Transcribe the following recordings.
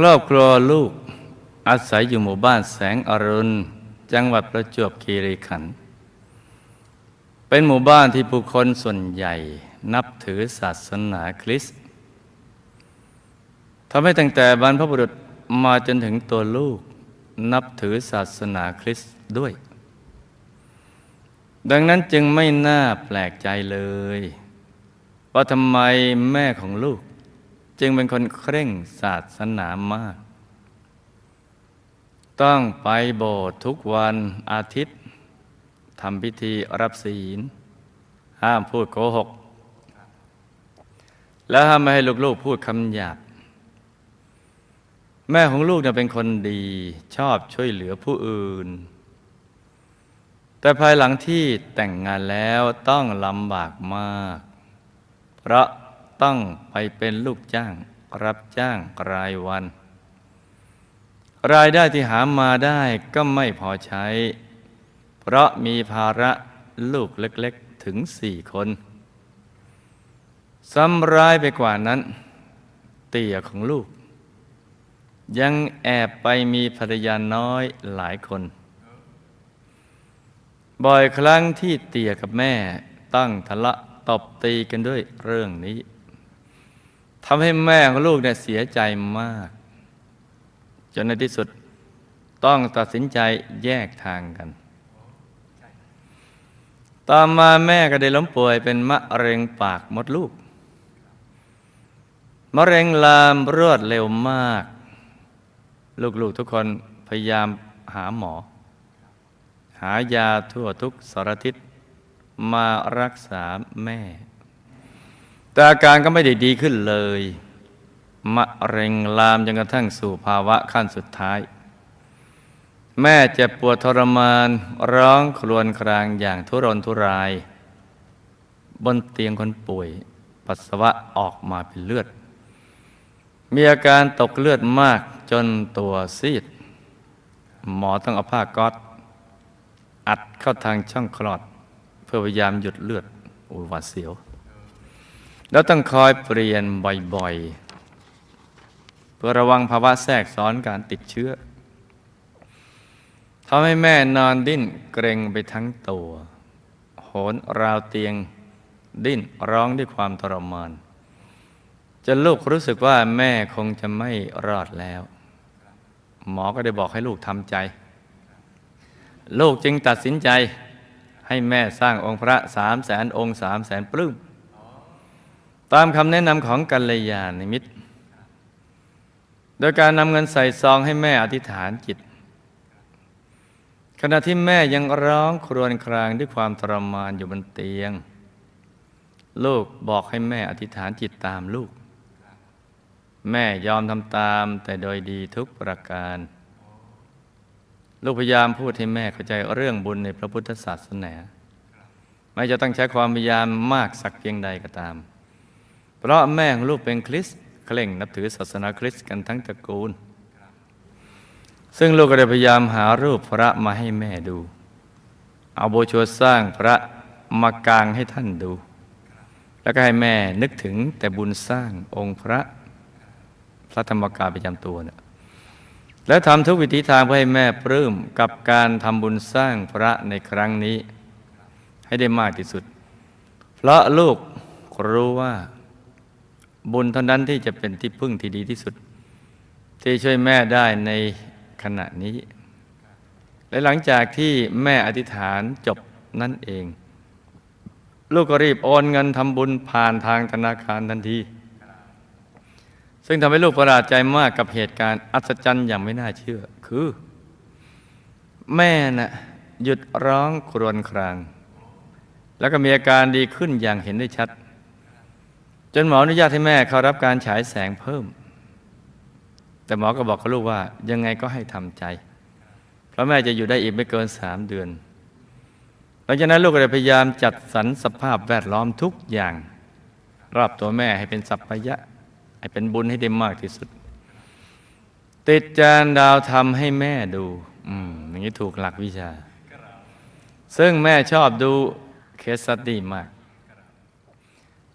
ครอบครัวลูกอาศัยอยู่หมู่บ้านแสงอรุณ จังหวัดประจวบคีรีขันธ์เป็นหมู่บ้านที่ผู้คนส่วนใหญ่นับถือศาสนาคริสต์ทำให้ตั้งแต่บรรพบุรุษมาจนถึงตัวลูกนับถือศาสนาคริสต์ด้วย ดังนั้นจึงไม่น่าแปลกใจเลย ว่าทำไมแม่ของลูก จึงเป็นคนเคร่งศาสนามาก ต้องไปโบสถ์ทุกวันอาทิตย์ทำพิธีรับศีล ห้ามพูดโกหก และห้ามไม่ให้ลูกๆพูดคำหยาบแม่ของลูกเนี่ยเป็นคนดีชอบช่วยเหลือผู้อื่น แต่ภายหลังที่แต่งงานแล้วต้องลำบากมาก เพราะ ต้องไปเป็นลูกจ้าง รับจ้างรายวัน รายได้ที่หามาได้ก็ไม่พอใช้ เพราะมีภาระลูกเล็กๆถึงสี่คนซ้ำร้ายไปกว่านั้น เตี่ยของลูก ยังแอบไปมีภรรยาน้อยหลายคน บ่อยครั้งที่เตี่ยกับแม่ตั้งทะเละตบตีกันด้วยเรื่องนี้ ทำให้แม่ของลูกเนี่ยเสียใจมาก จนในที่สุดต้องตัดสินใจแยกทางกัน ต่อมาแม่ก็ได้ล้มป่วยเป็นมะเร็งปากมดลูก มะเร็งลามรวดเร็วมาก ลูกๆทุกคนพยายามหาหมอ หายาทั่วทุกสารทิศมารักษาแม่ แต่อาการก็ไม่ได้ดีขึ้นเลย มะเร็งลามจนกระทั่งสู่ภาวะขั้นสุดท้าย แม่เจ็บปวดทรมานร้องครวญครางอย่างทุรนทุราย บนเตียงคนป่วย ปัสสาวะออกมาเป็นเลือด มีอาการตกเลือดมากจนตัวซีด หมอต้องเอาผ้าก๊อตอัดเข้าทางช่องคลอด เพื่อพยายามหยุดเลือดอุหวาดเสียว แล้วต้องคอยเปลี่ยนบ่อยๆ เพื่อระวังภาวะแทรกซ้อนการติดเชื้อทำให้แม่นอนดิ้นเกรงไปทั้งตัว โหนราวเตียงดิ้นร้องด้วยความทรมานจนลูกรู้สึกว่าแม่คงจะไม่รอดแล้ว หมอก็ได้บอกให้ลูกทำใจ ลูกจึงตัดสินใจให้แม่สร้างองค์พระสามแสนองค์สามแสนปลื้ม ตามคำแนะนำของกัลยาณมิตร โดยการนำเงินใส่ซองให้แม่อธิษฐานจิต ขณะที่แม่ยังร้องครวญครางด้วยความทรมานอยู่บนเตียง ลูกบอกให้แม่อธิษฐานจิตตามลูก แม่ยอมทำตามแต่โดยดีทุกประการ ลูกพยายามพูดให้แม่เข้าใจเรื่องบุญในพระพุทธศาสนาไม่จะต้องใช้ความพยายามมากสักเพียงใดก็ตาม เพราะแม่ของลูกเป็นคริสเคร่งนับถือศาสนาคริสต์กันทั้งตระกูล ซึ่งลูกก็ได้พยายามหารูปพระมาให้แม่ดู เอาโบชัวสร้างพระมากางให้ท่านดู แล้วก็ให้แม่นึกถึงแต่บุญสร้างองค์พระพระธรรมกายประจำตัวเนี่ยแล้วทำทุกวิธีทางเพื่อให้แม่ปลื้มกับการทำบุญสร้างพระในครั้งนี้ ให้ได้มากที่สุด เพราะลูกรู้ว่า บุญเท่านั้นที่จะเป็นที่พึ่งที่ดีที่สุด ที่ช่วยแม่ได้ในขณะนี้ และหลังจากที่แม่อธิษฐานจบนั่นเอง ลูกก็รีบโอนเงินทำบุญผ่านทางธนาคารทันที ซึ่งทำให้ลูกประหลาดใจมากกับเหตุการณ์อัศจรรย์อย่างไม่น่าเชื่อ คือ แม่น่ะหยุดร้องครวญคราง แล้วก็มีอาการดีขึ้นอย่างเห็นได้ชัด จนหมออนุญาตให้แม่เข้ารับการฉายแสงเพิ่ม แต่หมอก็บอกกับลูกว่ายังไงก็ให้ทำใจ เพราะแม่จะอยู่ได้อีกไม่เกินสามเดือนหลังจากนั้นลูกก็เลยพยายามจัดสรรสภาพแวดล้อมทุกอย่าง รอบตัวแม่ให้เป็นสัพพยะ ให้เป็นบุญให้ได้มากที่สุด ติดจานดาวทำให้แม่ดู อืมอย่างนี้ถูกหลักวิชา ซึ่งแม่ชอบดูเคสสตีมาก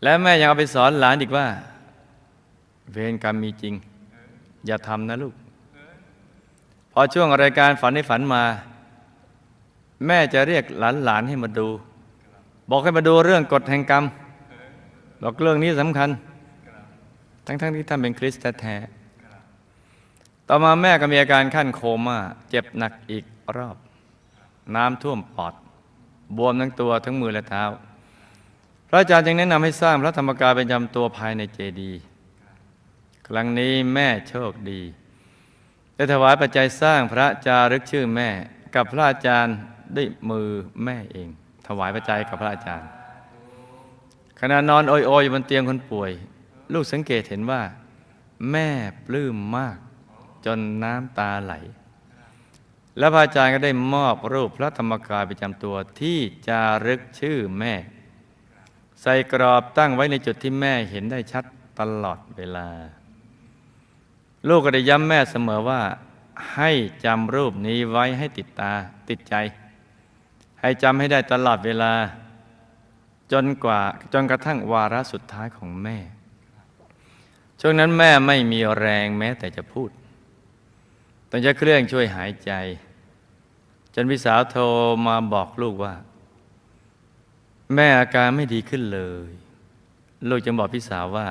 และแม่ยังเอาไปสอนหลานอีกว่า เวรกรรมมีจริง อย่าทำนะลูก พอช่วงรายการฝันให้ฝันมา แม่จะเรียกหลานๆให้มาดู บอกให้มาดูเรื่องกฎแห่งกรรม บอกเรื่องนี้สำคัญ ทั้งๆที่ท่านเป็นคริสต์แท้ต่อมาแม่ก็มีอาการขั้นโคม่าเจ็บหนักอีกรอบ น้ำท่วมปอด บวมทั้งตัวทั้งมือและเท้า ระอาจารย์จึงแนะนำให้สร้างพระธรรมกายเป็นจำตัวภายในเจดีย์ครั้งนี้แม่โชคดี ได้ถวายปัจจัยสร้างพระจารึกชื่อแม่ กับพระอาจารย์ด้วยมือแม่เอง ถวายปัจจัยกับพระอาจารย์ ขณะนอนโอยๆอยู่บนเตียงคนป่วย ลูกสังเกตเห็นว่า แม่ปลื้มมาก จนน้ำตาไหล และพระอาจารย์ก็ได้มอบรูปพระธรรมกายประจำตัวที่จารึกชื่อแม่ ใส่กรอบตั้งไว้ในจุดที่แม่เห็นได้ชัดตลอดเวลา ลูกก็ได้ย้ำแม่เสมอว่า ให้จำรูปนี้ไว้ให้ติดตาติดใจ ให้จำให้ได้ตลอดเวลา จนกว่าจนกระทั่งวาระสุดท้ายของแม่ ช่วงนั้นแม่ไม่มีแรงแม้แต่จะพูดต้องใช้เครื่องช่วยหายใจ จนพี่สาวโทรมาบอกลูกว่า แม่อาการไม่ดีขึ้นเลย ลูกจึงบอกพี่สาวว่า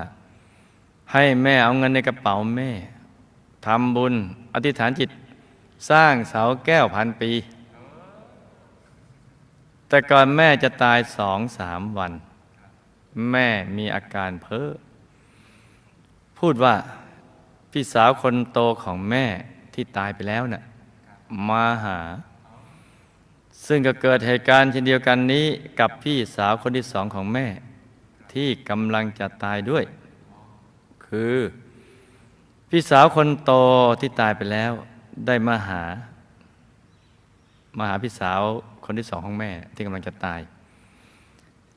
ให้แม่เอาเงินในกระเป๋าแม่ทำบุญ อธิษฐานจิตสร้างเสาแก้วพันปี แต่ก่อนแม่จะตายสองสามวัน แม่มีอาการเพ้อพูดว่าพี่สาวคนโตของแม่ที่ตายไปแล้วน่ะมาหา ซึ่งก็เกิดเหตุการณ์เช่นเดียวกันนี้กับพี่สาวคนที่สองของแม่ ที่กำลังจะตายด้วย คือ พี่สาวคนโตที่ตายไปแล้วได้มาหา มาหาพี่สาวคนที่สองของแม่ ที่กำลังจะตาย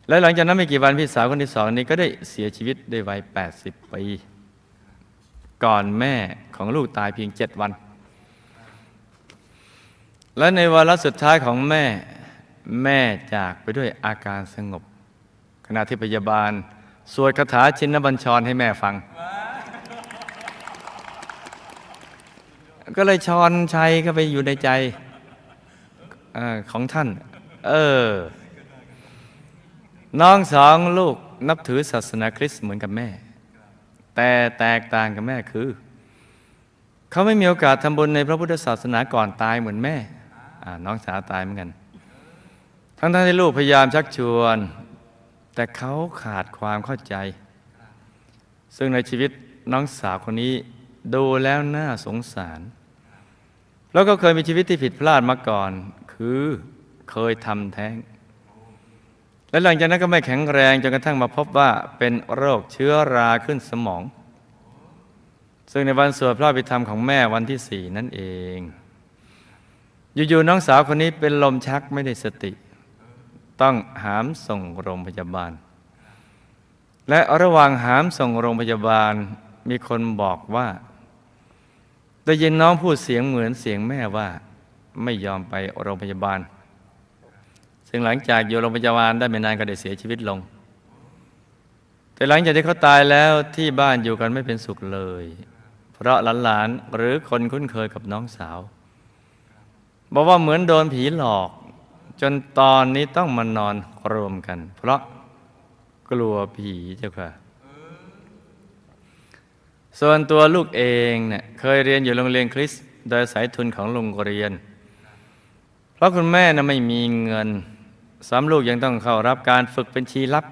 และหลังจากนั้นไม่กี่วันพี่สาวคนที่สองนี้ก็ได้เสียชีวิตด้วยวัย 80 ปี ก่อนแม่ของลูกตายเพียงเจ็ดวัน และในวาระสุดท้ายของแม่แม่จากไปด้วยอาการสงบ ขณะที่พยาบาล สวดคาถาชินบัญชรให้แม่ฟัง ก็เลยชอนชัยก็ไปอยู่ในใจอของท่าน เออ น้องสองลูกนับถือศาสนาคริสต์เหมือนกับแม่ แต่แตกต่างกับแม่คือ เขาไม่มีโอกาสทำบุญในพระพุทธศาสนาก่อนตายเหมือนแม่ น้องสาวตายเหมือนกัน ทั้งทที่ลูกพยายามชักชวน แต่เขาขาดความเข้าใจ ซึ่งในชีวิตน้องสาวคนนี้ดูแล้วน่าสงสาร แล้วก็เคยมีชีวิตที่ผิดพลาดมาก่อน คือเคยทำแท้ง และหลังจากนั้นก็ไม่แข็งแรงจนกระทั่งมาพบว่าเป็นโรคเชื้อราขึ้นสมอง ซึ่งในวันสวดพระอภิธรรมของแม่วันที่สี่นั่นเอง อยู่ๆน้องสาวคนนี้เป็นลมชักไม่ได้สติ ต้องหามส่งโรงพยาบาล และระหว่างหามส่งโรงพยาบาลมีคนบอกว่าได้ยินน้องพูดเสียงเหมือนเสียงแม่ว่า ไม่ยอมไปโรงพยาบาล ซึ่งหลังจากอยู่โรงพยาบาลได้ไม่นานก็ได้เสียชีวิตลง แต่หลังจากที่เขาตายแล้วที่บ้านอยู่กันไม่เป็นสุขเลย เพราะหลานๆหรือคนคุ้นเคยกับน้องสาว บอกว่าเหมือนโดนผีหลอก จนตอนนี้ต้องมานอนรวมกัน เพราะกลัวผีเจ้าค่ะ ส่วนตัวลูกเองเนี่ยเคยเรียนอยู่โรงเรียนคริสต์โดยสายทุนของโรงเรียน เพราะคุณแม่นะไม่มีเงินสามลูกยังต้องเข้ารับการฝึกเป็นชีลับ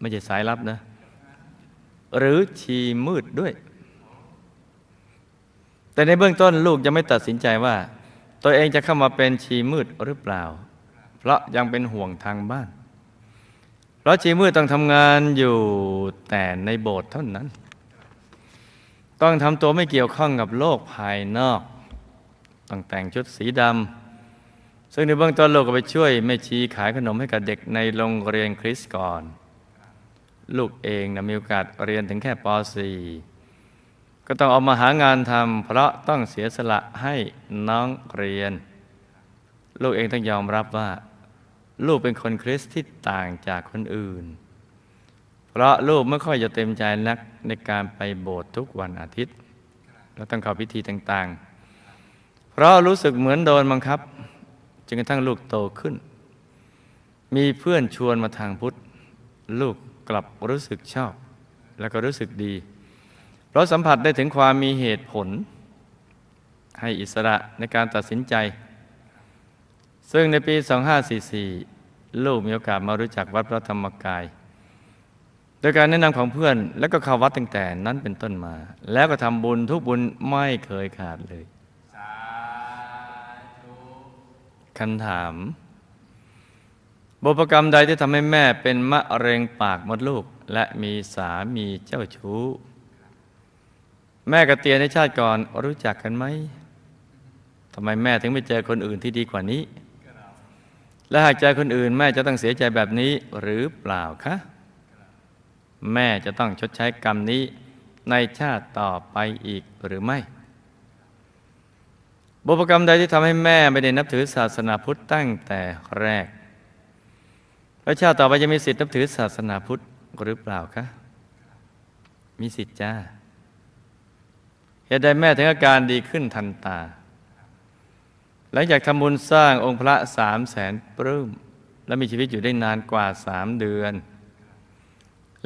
ไม่ใช่สายลับนะ หรือชีมืดด้วย แต่ในเบื้องต้นลูกยังไม่ตัดสินใจว่า ตัวเองจะเข้ามาเป็นชีมืดหรือเปล่า เพราะยังเป็นห่วงทางบ้าน เพราะชีมืดต้องทำงานอยู่แต่ในโบสถ์เท่านั้น ต้องทำตัวไม่เกี่ยวข้องกับโลกภายนอก ต้องแต่งชุดสีดำซึ่งในเบื้องต้นลูกก็ไปช่วยแม่ชีขายขนมให้กับเด็กในโรงเรียนคริสต์ก่อน ลูกเองนะมีโอกาสเรียนถึงแค่ป .4 ก็ต้องออกมาหางานทำเพราะต้องเสียสละให้น้องเรียน ลูกเองต้องยอมรับว่า ลูกเป็นคนคริสต์ที่ต่างจากคนอื่น เพราะลูกไม่ค่อยจะเต็มใจนักในการไปโบสถ์ทุกวันอาทิตย์ และต้องเข้าพิธีต่างๆ เพราะรู้สึกเหมือนโดนบังคับจนกระทั่งลูกโตขึ้น มีเพื่อนชวนมาทางพุทธ ลูกกลับรู้สึกชอบ แล้วก็รู้สึกดี เพราะสัมผัสได้ถึงความมีเหตุผล ให้อิสระในการตัดสินใจ ซึ่งในปี 2544 ลูกมีโอกาสมารู้จักวัดพระธรรมกาย โดยการแนะนำของเพื่อน แล้วก็เข้าวัดตั้งแต่นั้นเป็นต้นมา แล้วก็ทำบุญทุกบุญไม่เคยขาดเลยคำถามบุพกรรมใดที่ทำให้แม่เป็นมะเร็งปากมดลูก และมีสามีเจ้าชู้ แม่กับเตียในชาติก่อนรู้จักกันไหมทำไมแม่ถึงไม่เจอคนอื่นที่ดีกว่านี้ และหากเจอคนอื่น แม่จะต้องเสียใจแบบนี้หรือเปล่าคะ แม่จะต้องชดใช้กรรมนี้ในชาติต่อไปอีกหรือไม่ บุพกรรมใดที่ทำให้แม่ไม่ได้นับถือศาสนาพุทธตั้งแต่แรก แล้วชาติต่อไปจะมีสิทธินับถือศาสนาพุทธหรือเปล่าคะ มีสิทธิ์จ้า เหตุใดแม่ถึงอาการดีขึ้นทันตา หลังจากทำบุญสร้างองค์พระสามแสนปลื้มและมีชีวิตอยู่ได้นานกว่าสามเดือน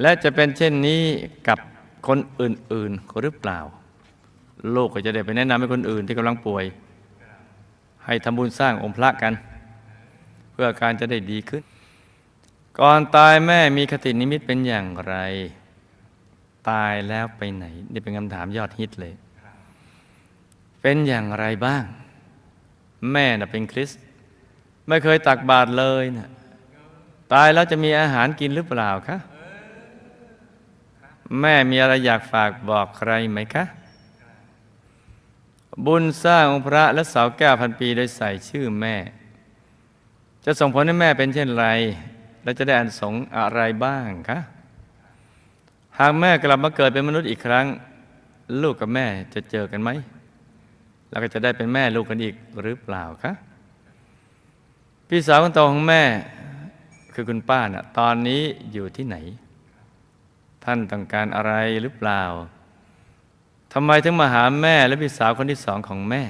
และจะเป็นเช่นนี้กับคนอื่นๆหรือเปล่า โลกก็จะได้ไปแนะนำให้คนอื่นที่กำลังป่วย ให้ทำบุญสร้างองค์พระกัน เพื่ออาการจะได้ดีขึ้น ก่อนตายแม่มีคตินิมิตเป็นอย่างไร ตายแล้วไปไหน นี่เป็นคำถามยอดฮิตเลย เป็นอย่างไรบ้าง แม่น่ะเป็นคริสตไม่เคยตักบาตรเลยนะตายแล้วจะมีอาหารกินหรือเปล่าคะแม่มีอะไรอยากฝากบอกใครไหมคะ บุญสร้างองค์พระและเสาแก้วพันปีโดยใส่ชื่อแม่ จะส่งผลให้แม่เป็นเช่นไร และจะได้อันสงอะไรบ้างคะหากแม่กลับมาเกิดเป็นมนุษย์อีกครั้ง ลูกกับแม่จะเจอกันไหม แล้วก็จะได้เป็นแม่ลูกกันอีกหรือเปล่าคะพี่สาวคนโตของแม่คือคุณป้าน่ะตอนนี้อยู่ที่ไหน ท่านต้องการอะไรหรือเปล่าทำไมถึงมาหาแม่และพี่สาวคนที่สองของแม่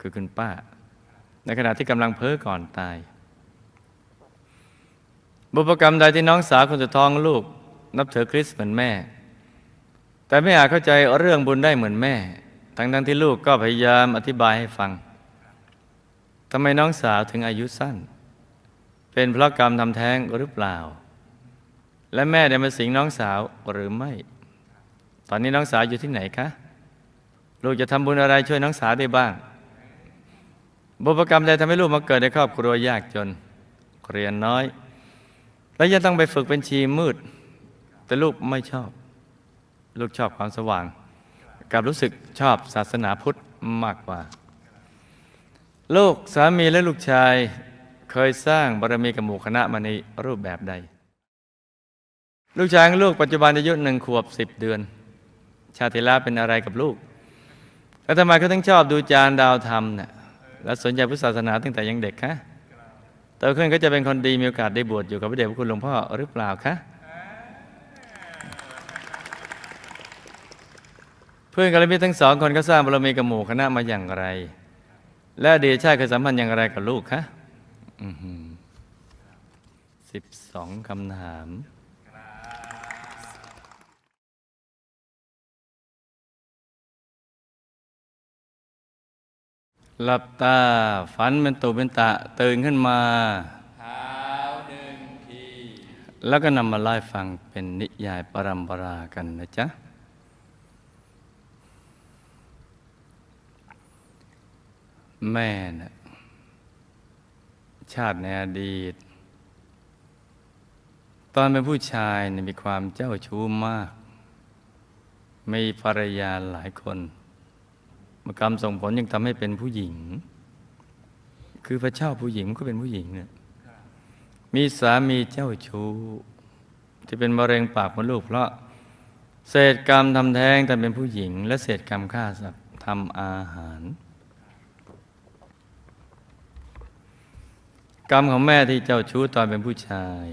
คือคุณป้า ในขณะที่กำลังเพ้อก่อนตาย บุพกรรมใดที่น้องสาวคนสุดท้องลูก นับถือคริสต์เหมือนแม่ แต่ไม่อาจเข้าใจเรื่องบุญได้เหมือนแม่ ทั้งทั้งที่ลูกก็พยายามอธิบายให้ฟังทำไมน้องสาวถึงอายุสั้น เป็นเพราะกรรมทำแท้งหรือเปล่า และแม่ได้มาสิงน้องสาวหรือไม่ ตอนนี้น้องสาวอยู่ที่ไหนคะ ลูกจะทำบุญอะไรช่วยน้องสาวได้บ้าง บุพกรรมใดทำให้ลูกมาเกิดในครอบครัวยากจน เรียนน้อย แล้วยังต้องไปฝึกเป็นชีมืด แต่ลูกไม่ชอบ ลูกชอบความสว่าง กับรู้สึกชอบศาสนาพุทธมากกว่า ลูกสามีและลูกชายเคยสร้างบารมีกับหมู่คณะมาในรูปแบบใด ลูกชายของลูกปัจจุบันอายุหนึ่งขวบสิบเดือน ชาติลาเป็นอะไรกับลูก แล้วทำไมเขาถึงชอบดูจานดาวธรรมเนี่ยและสนใจพุทธศาสนาตั้งแต่ยังเด็กคะโตขึ้นก็จะเป็นคนดีมีโอกาสได้บวชอยู่กับพระเดชพระคุณหลวงพ่อหรือเปล่าคะ พื่อนกัลยาณมิตรทั้งสองคนก็สร้างบารมีกับหมู่คณะมาอย่างไร และอดีตชาติเคยสัมพันธ์อย่างไรกับลูกคะสิบสองคำถามหลับตาฝันเป็นตุเป็นตะตื่นขึ้นมาเท้าหนึ่งที แล้วก็นำมาไล่าให้ฟังเป็นนิยายปรัมปรากันนะจ๊ะ แม่น่ะชาติในอดีต ตอนเป็นผู้ชายเนี่ยมีความเจ้าชู้มาก มีภรรยาหลายคนมกรรมส่งผลยังทำให้เป็นผู้หญิง คือพระเจ้าผู้หญิงก็เป็นผู้หญิงเนี่ยมีสามีเจ้าชู้ที่เป็นมะเร็งปากมดลูกเพราะเศษกรรมทำแท้งแต่เป็นผู้หญิง และเศษกรรมฆ่าสัตว์ทำอาหาร กรรมของแม่ที่เจ้าชู้ตอนเป็นผู้ชาย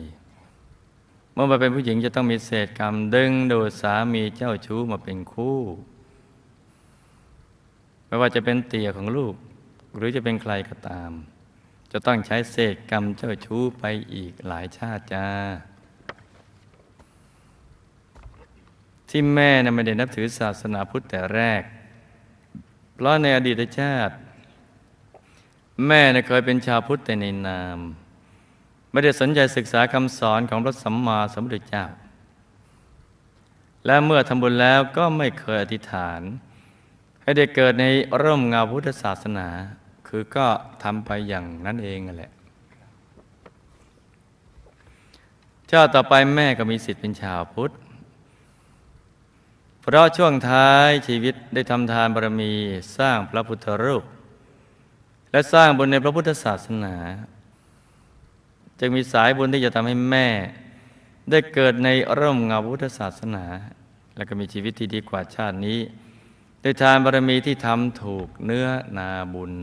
เมื่อมาเป็นผู้หญิงจะต้องมีเศษกรรมดึงดูดสามีเจ้าชู้มาเป็นคู่ ไม่ว่าจะเป็นเตี่ยของลูก หรือจะเป็นใครก็ตาม จะต้องใช้เศษกรรมเจ้าชู้ไปอีกหลายชาติจ้าที่แม่นะไม่ได้นับถือศาสนาพุทธแต่แรก เพราะในอดีตชาติ แม่เคยเป็นชาวพุทธแต่ในนาม ไม่ได้สนใจศึกษาคำสอนของพระสัมมาสัมพุทธเจ้า และเมื่อทำบุญแล้วก็ไม่เคยอธิษฐาน ให้ได้เกิดในร่มเงาพุทธศาสนา คือก็ทำไปอย่างนั้นเองนั่นแหละชาติต่อไปแม่ก็มีสิทธิ์เป็นชาวพุทธ เพราะช่วงท้ายชีวิตได้ทำทานบารมีสร้างพระพุทธรูป และสร้างบุญในพระพุทธศาสนา จึงมีสายบุญที่จะทำให้แม่ ได้เกิดในร่มเงาพุทธศาสนา และก็มีชีวิตที่ดีกว่าชาตินี้โดยทานบารมีที่ทำถูกเนื้อนาบุญ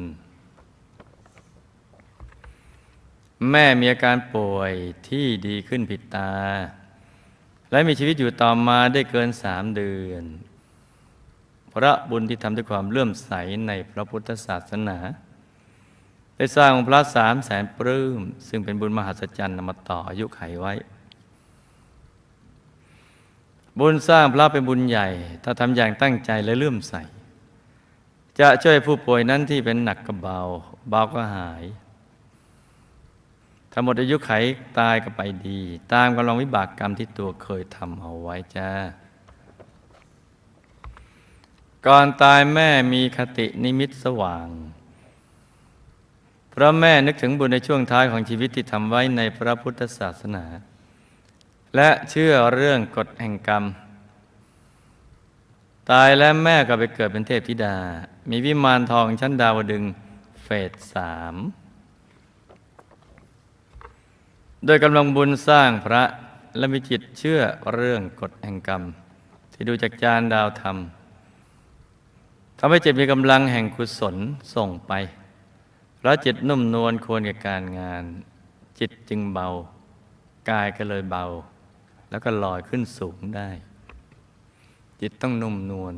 แม่มีอาการป่วยที่ดีขึ้นผิดตา และมีชีวิตอยู่ต่อมาได้เกินสามเดือนพระบุญที่ทำด้วยความเลื่อมใสในพระพุทธศาสนา ได้สร้างองค์พระสามแสนปลื้ม ซึ่งเป็นบุญมหัศจรรย์นำมาต่ออายุไขไว้ บุญสร้างพระเป็นบุญใหญ่ ถ้าทำอย่างตั้งใจและเลื่อมใส จะช่วยผู้ป่วยนั้นที่เป็นหนักก็เบา เบาก็หายถ้าหมดอายุไขตายก็ไปดี ตามกำลังวิบากกรรมที่ตัวเคยทำเอาไว้จ้าก่อนตายแม่มีคตินิมิตสว่าง เพราะแม่นึกถึงบุญในช่วงท้ายของชีวิตที่ทำไว้ในพระพุทธศาสนา และเชื่อเรื่องกฎแห่งกรรม ตายแล้วแม่ก็ไปเกิดเป็นเทพธิดา มีวิมานทองชั้นดาวดึงเฟสสามโดยกำลังบุญสร้างพระและมีจิตเชื่อเรื่องกฎแห่งกรรม ที่ดูจากจานดาวธรรมทำให้จิตมีกำลังแห่งกุศลส่งไป เพราะจิตนุ่มนวลควรกับการงาน จิตจึงเบา กายก็เลยเบา แล้วก็ลอยขึ้นสูงได้ จิตต้องนุ่มนวล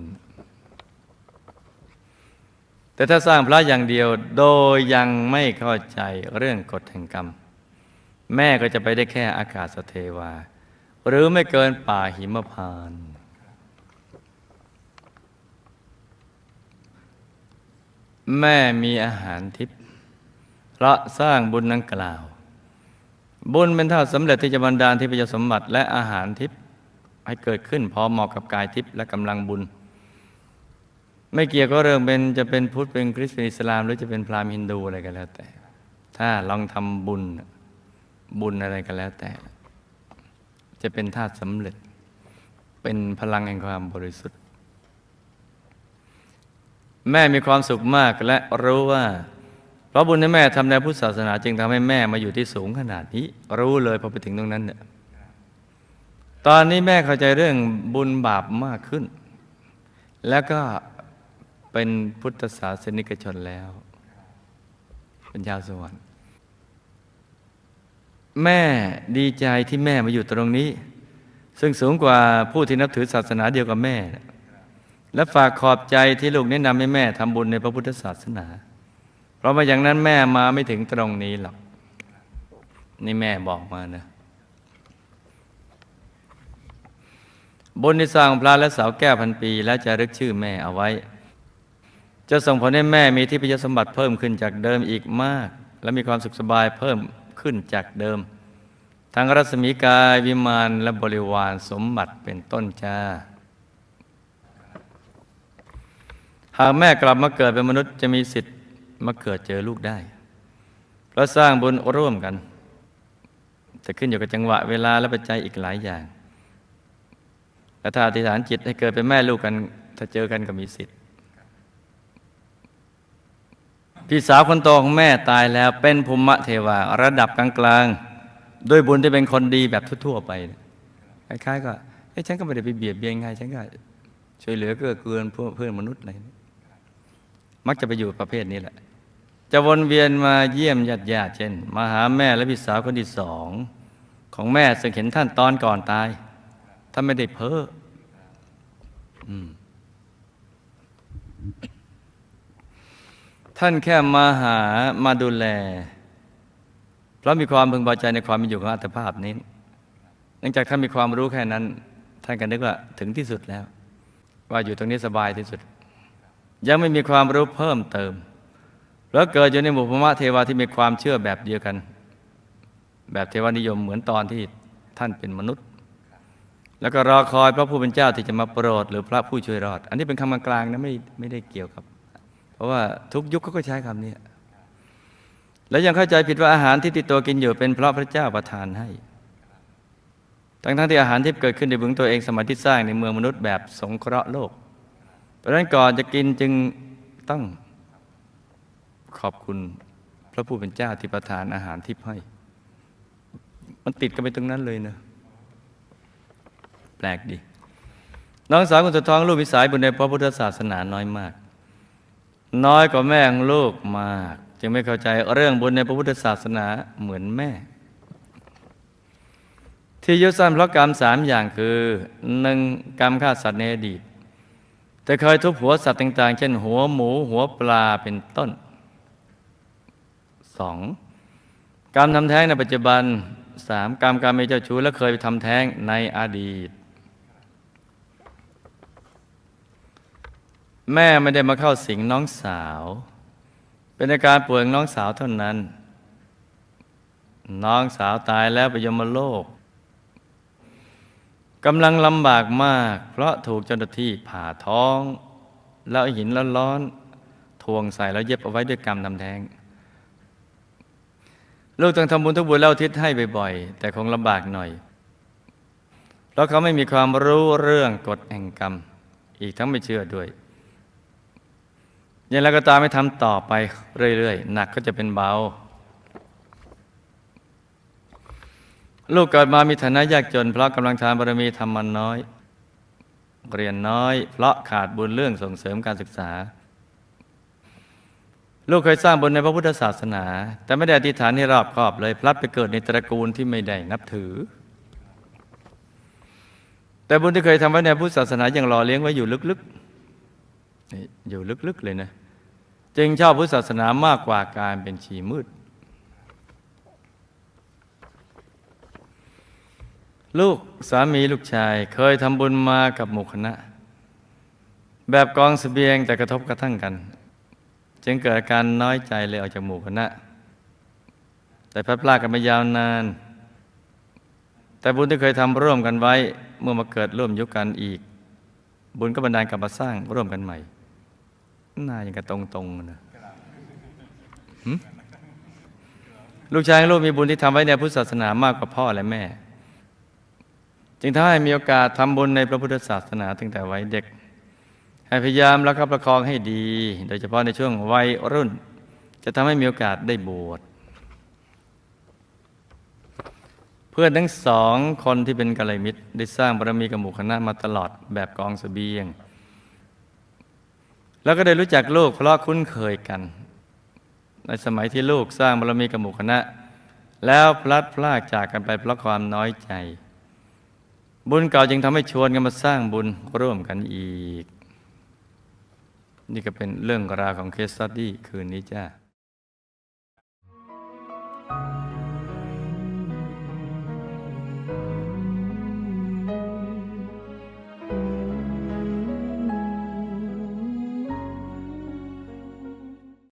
แต่ถ้าสร้างพระอย่างเดียวโดยยังไม่เข้าใจเรื่องกฎแห่งกรรม แม่ก็จะไปได้แค่อากาศสเทวา หรือไม่เกินป่าหิมพานแม่มีอาหารทิพย์เพ ราะสร้างบุญนังกล่าว บุญเป็นเท่าสำเร็จที่จะบันดาลที่พยสมบัติและอาหารทิพย์ให้เกิดขึ้นพอเหมาะกับกายทิพย์และกำลังบุญ ไม่เกี่ยวก็เรื่องเป็นจะเป็นพุทธเป็นคริสต์เป็นอิสลาม หรือจะเป็นพราหมณ์ฮินดูอะไรก็แล้วแต่ ถ้าลองทำบุญบุญอะไรก็แล้วแต่ จะเป็นธาตุสำเร็จ เป็นพลังแห่งความบริสุทธิ์ แม่มีความสุขมากและรู้ว่า เพราะบุญที่แม่ทำในพุทธศาสนา จึงทำให้แม่มาอยู่ที่สูงขนาดนี้ รู้เลยพอไปถึงตรงนั้นเนี่ยตอนนี้แม่เข้าใจเรื่องบุญบาปมากขึ้น แล้วก็เป็นพุทธศาสนิกชนแล้วเป็นชาวสวรรค์แม่ดีใจที่แม่มาอยู่ตรงนี้ ซึ่งสูงกว่าผู้ที่นับถือศาสนาเดียวกับแม่ และฝากขอบใจที่ลูกแนะนำให้แม่ทำบุญในพระพุทธศาสนา ราะมาอย่างนั้นแม่มาไม่ถึงตรงนี้หรอก นี่แม่บอกมานะบุญที่สร้างพระและเสาแก้วพันปี และจะรึกชื่อแม่เอาไว้ จะส่งผลให้แม่มีที่พิยสมบัติเพิ่มขึ้นจากเดิมอีกมาก และมีความสุขสบายเพิ่มขึ้นจากเดิม ทั้งรัศมีกายวิมานและบริวารสมบัติเป็นต้นจ้าหากแม่กลับมาเกิดเป็นมนุษย์จะมีสิทธิ มาเกิดเจอลูกได้เราสร้างบุญร่วมกันจะขึ้นอยู่กับจังหวะเวลาและปัจจัยอีกหลายอย่างและถ้าอธิษฐานจิตให้เกิดเป็นแม่ลูกกัน ถ้าเจอกันก็มีสิทธิ์ พี่สาวคนโตของแม่ตายแล้วเป็นภูมิเทวาระดับกลางๆด้วยบุญที่เป็นคนดีแบบทั่วๆไปคล้ายๆก็เอ้ฉันก็ไม่ได้ไปเบียดเบียนใครฉันก็ช่วยเหลือเกื้อกูลเพื่อนมนุษย์อะไรมักจะไปอยู่ประเภทนี้แหละ จะวนเวียนมาเยี่ยมญาติญาติเช่น มาหาแม่และพี่สาวคนที่สอง ของแม่ซึ่งเห็นท่านตอนก่อนตายท่านไม่ได้เพ้อท่านแค่มาหามาดูแล เพราะมีความพึงพอใจในความมีอยู่ของอัตภาพนี้เนื่องจากท่านมีความรู้แค่นั้น ท่านก็นึกว่าถึงที่สุดแล้ว ว่าอยู่ตรงนี้สบายที่สุด ยังไม่มีความรู้เพิ่มเติม แล้วเกิดอยู่ในหมู่พมะเทวาที่มีความเชื่อแบบเดียวกัน แบบเทวานิยมเหมือนตอนที่ท่านเป็นมนุษย์ แล้วก็รอคอยพระผู้เป็นเจ้าที่จะมาโปรด หรือพระผู้ช่วยรอด อันนี้เป็นคำกลางนะไม่ไม่ได้เกี่ยวกับ เพราะว่าทุกยุคเขาก็ใช้คำนี้แล้วยังเข้าใจผิดว่าอาหารที่ติดตัวกินอยู่เป็นเพราะพระเจ้าประทานให้ทั้งทั้งที่อาหารที่เกิดขึ้นในบึงตัวเองสมัยที่สร้างในเมืองมนุษย์แบบสงเคราะห์โลก เพราะฉะนั้นก่อนจะกินจึงต้อง ขอบคุณพระผู้เป็นเจ้าที่ประทานอาหารทิพย์ให้ มันติดกันไปตรงนั้นเลยเนะแปลกดี น้องสาวคนสุดท้องลูกวิสัยบุญในพระพุทธศาสนาน้อยมาก น้อยกว่าแม่ของลูกมาก จึงไม่เข้าใจเรื่องบุญในพระพุทธศาสนาเหมือนแม่ ที่ยุสั้นเพราะกรรมสามอย่างคือหนึ่งกรรมฆ่าสัตว์ในอดีตแต่เคยทุบหัวสัตว์ต่าง ๆ เช่นหัวหมูหัวปลาเป็นต้น สองกรรมทำแท้งในปัจจุบันสามกรรมการมีเจ้าชู้และเคยไปทำแท้งในอดีต แม่ไม่ได้มาเข้าสิงน้องสาว เป็นอาการป่วยของน้องสาวเท่านั้น น้องสาวตายแล้วไปยมโลกกำลังลำบากมาก เพราะถูกเจ้าหน้าที่ผ่าท้อง แล้วเอาหินร้อนทวงใส่แล้วเย็บเอาไว้ด้วยกรรมทำแท้ง ลูกต้องทำบุญทุกบุญแล้วทิศให้บ่อยๆ แต่คงลำบากหน่อย เพราะเขาไม่มีความรู้เรื่องกฎแห่งกรรม อีกทั้งไม่เชื่อด้วยอย่างไรก็ตามไม่ทำต่อไปเรื่อยๆ หนักก็จะเป็นเบา ลูกเกิดมามีฐานะยากจน เพราะกำลังทานบารมีทำมันน้อย เรียนน้อย เพราะขาดบุญเรื่องส่งเสริมการศึกษา ลูกเคยสร้างบุญในพระพุทธศาสนา แต่ไม่ได้อธิษฐานให้รอบคอบเลย พลัดไปเกิดในตระกูลที่ไม่ได้นับถือ แต่บุญที่เคยทำไว้ในพุทธศาสนายังรอเลี้ยงไว้อยู่ลึกๆอยู่ลึกๆเลยนะ จึงชอบพุทธศาสนามากกว่าการเป็นชีมืด ลูกสามีลูกชาย เคยทำบุญมากับหมู่คณะ แบบกองสเสบียงแต่กระทบกระทั่งกัน จึงเกิดการน้อยใจเลยออกจากหมู่คณะ แต่พัดพรากกันมายาวนาน แต่บุญที่เคยทำร่วมกันไว้ เมื่อมาเกิดร่วมยุคกันอีก บุญก็บันดาลกลับมาสร้างร่วมกันใหม่น่าอย่างกับตรงๆนะลูกชายลูกมีบุญที่ทำไว้ในพุทธศาสนามากกว่าพ่อและแม่ จึงทำให้มีโอกาสทำบุญในพระพุทธศาสนาตั้งแต่วัยเด็ก ให้พยายามรักประคองให้ดี โดยเฉพาะในช่วงวัยรุ่น จะทำให้มีโอกาสได้บวชเพื่อนทั้งสองคนที่เป็นกัลยมิตร ได้สร้างบารมีกับหมู่คณะมาตลอดแบบกองสเสบียง แล้วก็ได้รู้จักลูกเพราะคุ้นเคยกัน ในสมัยที่ลูกสร้างบารมีกับหมู่คณะ แล้วพลัดพรากจากกันไปเพราะความน้อยใจ บุญเก่าจึงทำให้ชวนกันมาสร้างบุญร่วมกันอีก นี่ก็เป็นเรื่องราวของเคสสตดี้คืนนี้จ้า